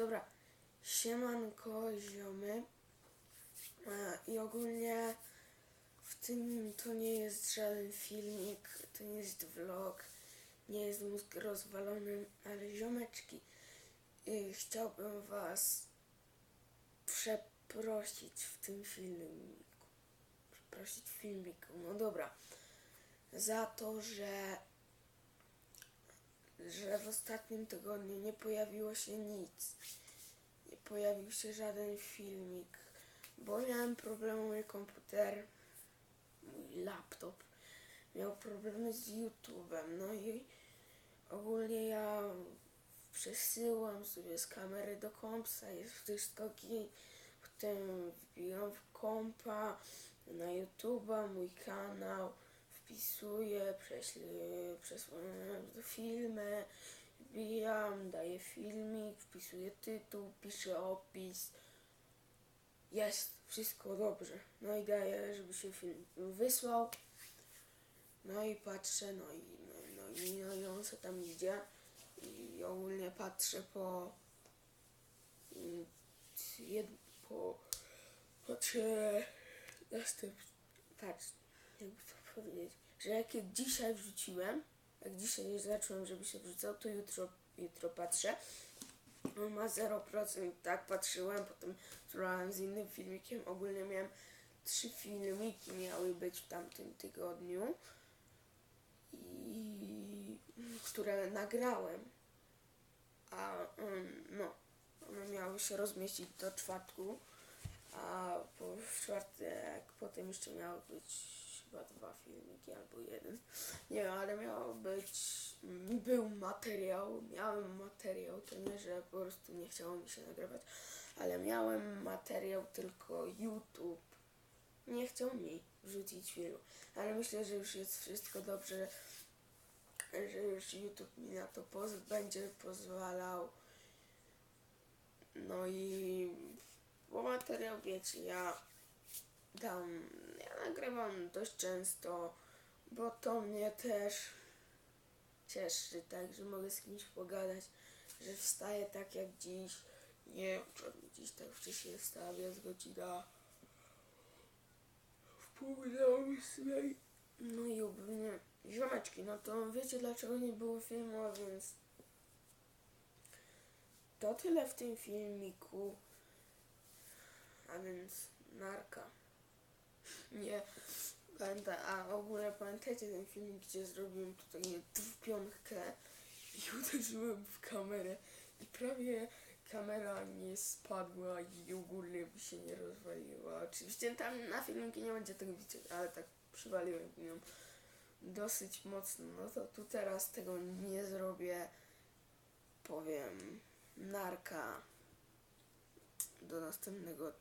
Dobra, siemanko ziomy. I ogólnie w tym to nie jest żaden filmik, to nie jest vlog, nie jest mózg rozwalony, ale ziomeczki, y, chciałbym was przeprosić w tym filmiku. Przeprosić w filmiku, no dobra. Za to, że że w ostatnim tygodniu nie pojawiło się nic. Nie pojawił się żaden filmik, bo miałem problemy mój komputer, mój laptop miał problemy z YouTube'em, no i ogólnie ja przesyłam sobie z kamery do kompsa, jest wszystko git, potem wbijam w kompa na YouTube'a, mój kanał, wpisuję, prześlę, filmy, wbijam, daję filmik, wpisuję tytuł, piszę opis, jest, wszystko dobrze. No i daję, żeby się film wysłał. No i patrzę, no i, no, no, i, no i on se tam idzie. I ogólnie patrzę po, jed, po, patrzę, następ, patrz, jakby to powiedzieć, że jak je dzisiaj wrzuciłem, jak dzisiaj zacząłem, żeby się wrzucał, to jutro, jutro patrzę. On ma 0%, tak patrzyłem, potem spróbowałem z innym filmikiem. Ogólnie miałem trzy filmiki miały być w tamtym tygodniu i które nagrałem. A um, no, one miały się rozmieścić do czwartku, a po czwartek potem jeszcze miały być chyba dwa filmiki albo jeden. Nie wiem, ale miało być, mm, był materiał, miałem materiał, to nie, że po prostu nie chciało mi się nagrywać, ale miałem materiał tylko YouTube. Nie chciał mi wrzucić filmu, ale myślę, że już jest wszystko dobrze, że już YouTube mi na to poz będzie pozwalał. No i bo materiał wiecie, ja ja nagrywam dość często, bo to mnie też cieszy, tak, że mogę z kimś pogadać, że wstaję tak jak dziś. Nie dziś tak wcześniej wstałem, jest godzina w pół ósmej. No i ogólnie, ziomeczki, no to wiecie dlaczego nie było filmu, a więc to tyle w tym filmiku. A więc narka. Nie, pamięta, a ogólnie pamiętajcie ten filmik, gdzie zrobiłem tutaj piątkę i uderzyłem w kamerę i prawie kamera nie spadła i ogólnie by się nie rozwaliła. Oczywiście tam na filmiki nie będzie tego widzieć, ale tak przywaliłem ją dosyć mocno. No to tu teraz tego nie zrobię. Powiem narka do następnego odcinka.